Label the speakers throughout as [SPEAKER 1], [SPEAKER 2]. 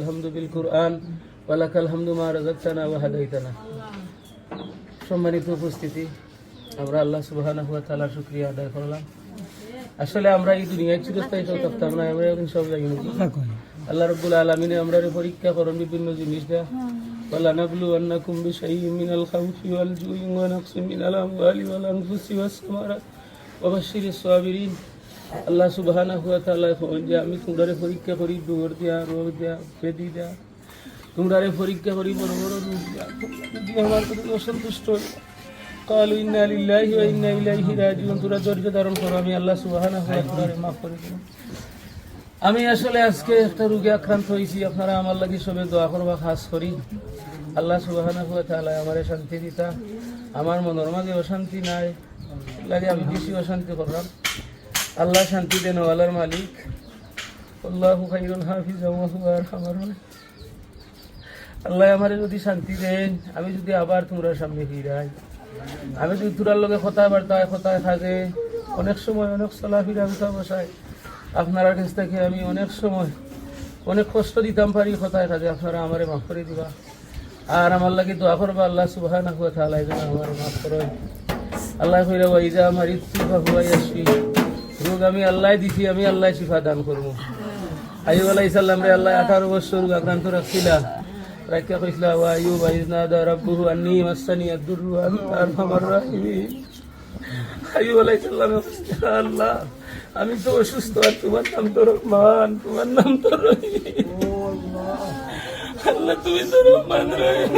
[SPEAKER 1] الحمد بالقرآن ولك الحمد ما رزقتنا وهديتنا সম্মানিত উপস্থিতি আমরা আল্লাহ সুবহানাহু ওয়া তাআলার শুকরিয়া আদায় করলাম আসলে আমরা এই দুনিয়ায় চিরস্থায়ী কেউ থাকতাম না আমরা এখন সব জানি নাকি আল্লাহ রব্বুল আলমিনে আমরা পরীক্ষা করেন বিভিন্ন জিনিস দেয়া ولنبلونكم بشيء من الخوف والجوع ونقص من الأموال والأنفس والثمرات وبشر الصابرين আল্লাহ সুবাহানা হুয়া তাল্লাহ যে আমি তোমরারে পরীক্ষা করি ডোর দিয়া রোগ দিয়া, বেদি দেয়া, তোমরারে পরীক্ষা করি বড় বড় রোগ দেয়া আমার অসন্তুষ্ট। কালু ইন্না লিল্লাহি ওয়া ইন্না ইলাইহি রাজিউন, তোরা ধৈর্য ধারণ করো, আমি আল্লাহ সুবাহানা হুয়া তাল্লাহ মাফ করে দিলাম আমি আসলে আজকে একটা রোগে আক্রান্ত হয়েছি, আপনারা আমার লাগি সবে দোয়া করবা, খাস করি। আল্লাহ সুবাহানা হুয়া তাল্লাহ আমারে শান্তি দিতা। আমার মনের মাঝে অশান্তি নাই, লাগে আমি বেশি অশান্তি করলাম। আল্লাহ শান্তি দেন ওয়ালার মালিক। আল্লাহু খাইরুল হাফিজ হুয়া। আরহামার আল্লাহ আমারে যদি শান্তি দেন, আমি যদি আবার তোমরা সামনে ফিরাই। আমি যদি তোরার কথা বার্তায় কথায় থাকে, অনেক সময় অনেক চলাফিরা উঠা বসায় আপনার কাছ থেকে আমি অনেক সময় অনেক কষ্ট দিতাম পারি কথায় থাকে, আপনারা আমারে মাফ করে দিবা। আর আমার লাগে দোয়া করবা, আল্লাহ তাআলা যেন আমারে মাফ করেন আল্লাহ কইরা ওয়াইজা আমার ইত্তু বা রোগ আমি আল্লাহ দিছি, আমি আল্লাহ শিফা দান করব। আইব আলাইহিস সালাম রে আল্লাহ, আঠারো বছর রোগ আক্রান্ত রাখছিলা। রাখিয়া কইসলা ওয়া আইয়ুব আইজনাদা রাব্বুহু আন্নী মাসানি আদ-দুররু আরহামার রাহিমিন। আইয়ুব আলাইহিস সালাম আল্লাহ, আমি তো অসুস্থ, আর তোমার নাম তো রহমান, তোমার নাম তো রহিম। আল্লাহ, তুমি তো রহমান রহিম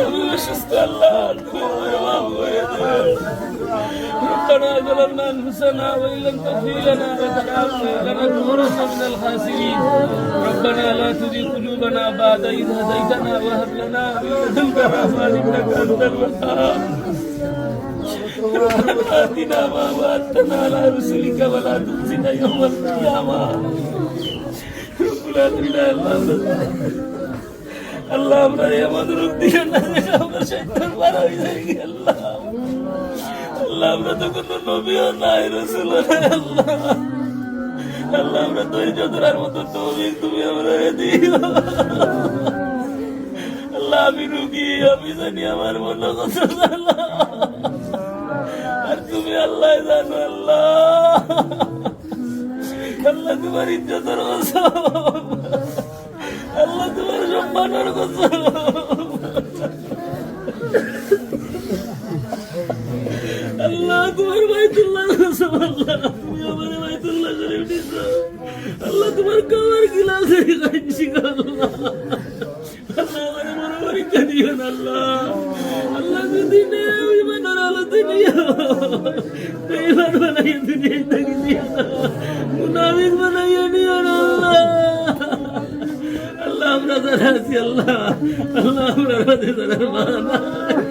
[SPEAKER 1] আমি অসুস্থ, আল্লাহ, তুমি আমায় মাফ করে দাও ربنا ظلمنا انفسنا وان لم تغفر لنا وترحمنا لنكونن من الخاسرين ربنا لا تزغ قلوبنا بعد إذ هديتنا وهب لنا من لدنك رحمة انك انت الوهاب ربنا آتنا ما وعدتنا على رسلك ولا تخزنا يوم القيامة رب العالمين আল্লাহ আমরা এমন রূপ দিও না যে আমরা শয়তান পার হয়ে যাই আল্লাহ আল্লাহ, আমরা তো কোনো নবীও নাই রসুল আল্লাহ। আমরা ধৈর্য ধরার মতো তৌফিক তুমি আমরা দিও। আল্লাহ, আমি রুগী, আমি জানি আমার মনে জানো আর তুমি আল্লাহ জানো, আল্লাহ। আল্লাহ, তোমার ইজ্জতের কথা আল্লাহ, তোমার সম্মানের কথা আল্লাহ তুমি আমার বাইতুল্লাহ শরীফ দিছো আল্লাহ তোমার কবর গিলা করে কাঁদছি আল্লাহ আল্লাহ আমার মনে পরীক্ষা দিও না আল্লাহ আল্লাহ যদি আল্লাহ আল্লাহ আমরা যারা আছি আল্লাহ আল্লাহ আমরা যারা মা নাই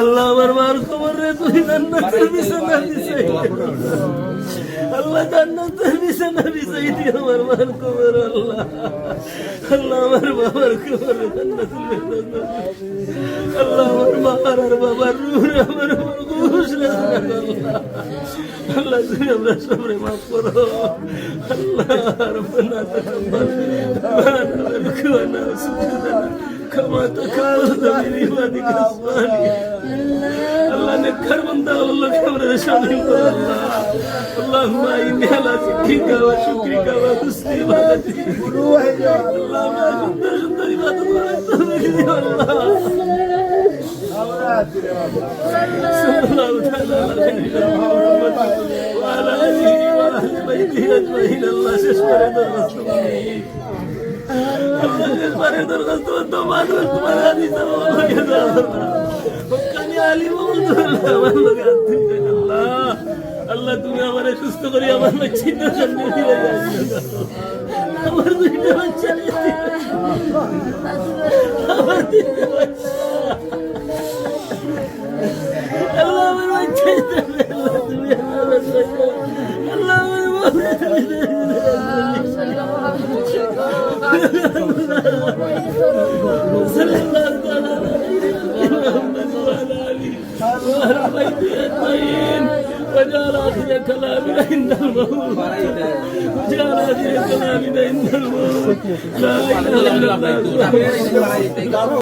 [SPEAKER 1] আল্লাহ আমার আমার আমার মার খবর রে তুই জান্নাতের বিছানা বিছাই আল্লাহ জান্নাতের বিছানা বিছাই দি আমার মার খবর আল্লাহ। আল্লাহ আমার বাবার খবর রে বিছানা আল্লাহ আমার মার আর বাবার রূহ রে আমার ঘুষ রে আল্লাহ। আল্লাহ তুমি আমরা সবরে মাফ করো। আল্লাহ রব্বানা তাকাব্বাল মানা ওয়ারকুনা সুজুদানা كما تكرمت من عبادك الصالحين الله نكر من دول الله كبر شامل الله اللهم إني على ذكرك وشكرك وحسن عبادتك الله ما كنت شد عبادة الله صلى الله تعالى على نبينا محمد وعلى آله وأهل بيته أجمعين الله شكرا لله আল্লাহ তুমি আমার সুস্থ করি আমার চিন্তা আমার দুইটা বাচ্চা আমার لا إله إلا الله